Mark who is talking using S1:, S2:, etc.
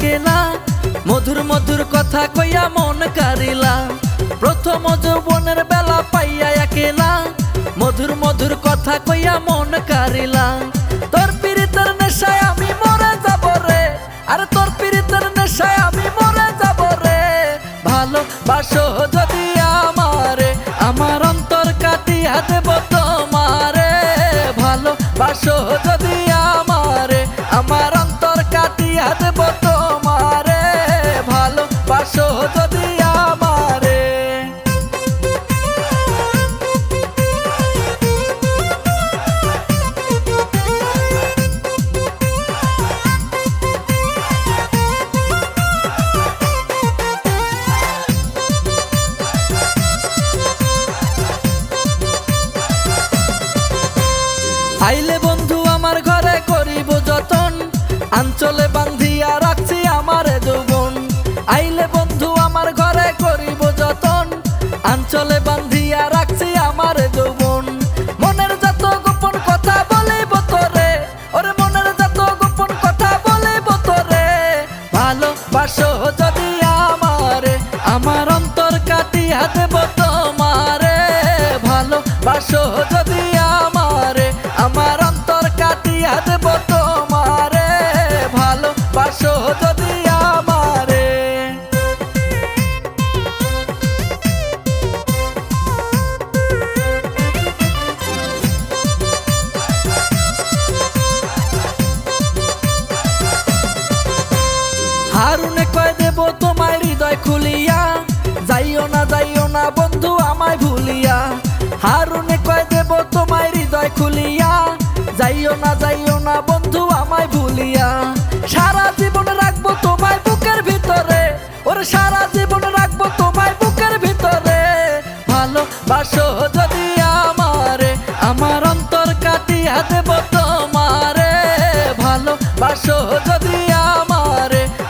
S1: পাইয়া একেলা মধুর মধুর কথা কইয়া মন কারিলা প্রথম যৌবনের বেলা পাইয়া একেলা। মধুর মধুর কথা কইয়া মন কারিলা তোর পীড়িতের নেশায় আমি মরে যাব রে। আরে তোর পীড়িতের নেশায় আমি মরে যাব রে। ভালো বাসো যদি আমারে, আমার অন্তর কাটিয়া দেব তোমারে। ভালো বাসো যদি ভালো যদি আমারে। আইলে বন্ধু আমার ঘরে করিব যতন। আঞ্চলে বান্ধিয়া রাখছি আমার যৌবন। আঞ্চলে বান্ধিয়া রাখছি আমার যৌবন। মনের যত গোপন কথা বলিব তোরে, ওরে মনের যত গোপন কথা বলিব তোরে। ভালো বাসো যদি আমারে, আমার অন্তর কাটিয়া দেব তোমারে। ভালো বাসো যদি আমারে, আমার অন্তর কাটিয়া দেব তোমারে। ভালো বাসো যদি হারুনে কয়, দেব তোমায় হৃদয় খুলিয়া। যাইও না যাইও না বন্ধু, আমায় ভুলিয়া। হারুনে কয়, দেব তোমায় হৃদয় খুলিয়া। যাইও না যাইও না বন্ধু, আমায় ভুলিয়া। সারা জীবন রাখব তোমায় বুকের ভিতরে। ওরে, সারা জীবন রাখব তোমায় বুকের ভিতরে। ভালো বাসো যদি আমারে, আমার অন্তর কাটিয়া দেব তোমারে। ভালো বাসো যদি